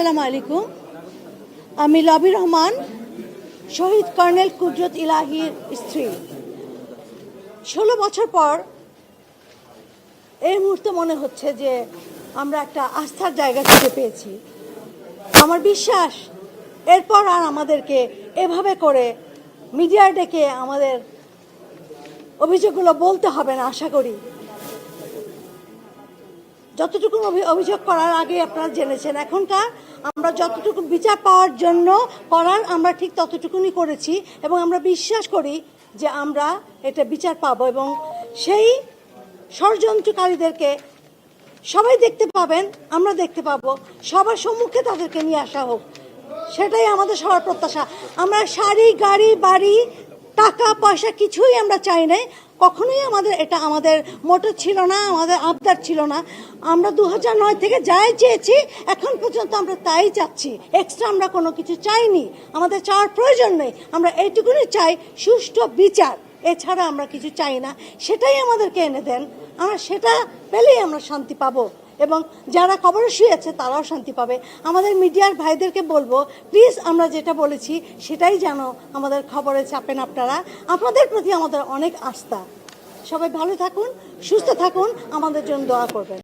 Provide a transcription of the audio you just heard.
আসসালামু আলাইকুম। আমি লবি রহমান, শহীদ কর্নেল কুদরত ইলাহির স্ত্রী। ষোলো বছর পর এই মুহূর্তে মনে হচ্ছে যে আমরা একটা আস্থার জায়গা খুঁজে পেয়েছি। আমার বিশ্বাস, এরপর আর আমাদেরকে এভাবে করে মিডিয়া ডেকে আমাদের অভিযোগগুলো বলতে হবে না, আশা করি। যতটুকু অভিযোগ করার আগে আপনারা জেনেছেন, এখনকার আমরা যতটুকু বিচার পাওয়ার জন্য করার আমরা ঠিক ততটুকুনি করেছি এবং আমরা বিশ্বাস করি যে আমরা এটা বিচার পাবো এবং সেই ষড়যন্ত্রকারীদেরকে সবাই দেখতে পাবেন, আমরা দেখতে পাবো। সবার সম্মুখে তাদেরকে নিয়ে আসা হোক, সেটাই আমাদের সবার প্রত্যাশা। আমরা শাড়ি গাড়ি, বাড়ি টাকা, পয়সা কিছুই আমরা চাই নাই। কখনোই আমাদের এটা আমাদের মোটর ছিল না, আমাদের আবদার ছিল না। আমরা দু নয় থেকে যাই চেয়েছি, এখন পর্যন্ত আমরা তাই চাচ্ছি এক্সট্রা আমরা কোনো কিছু চাইনি। আমাদের চাওয়ার প্রয়োজন নেই। আমরা এইটুকুনি চাই, সুষ্ঠু বিচার। এছাড়া আমরা কিছু চাই না। সেটাই আমাদেরকে এনে দেন। আমরা সেটা পেলেই আমরা শান্তি পাবো। এবং যারা খবরে শুয়েছে তারাও শান্তি পাবে। আমাদের মিডিয়ার ভাইদেরকে বলব প্লিজ আমরা যেটা বলেছি, সেটাই যেন আমাদের খবরে চাপেন আপনারা। আপনাদের প্রতি আমাদের অনেক আস্থা। সবাই ভালো থাকুন, সুস্থ থাকুন, আমাদের জন্য দোয়া করবেন।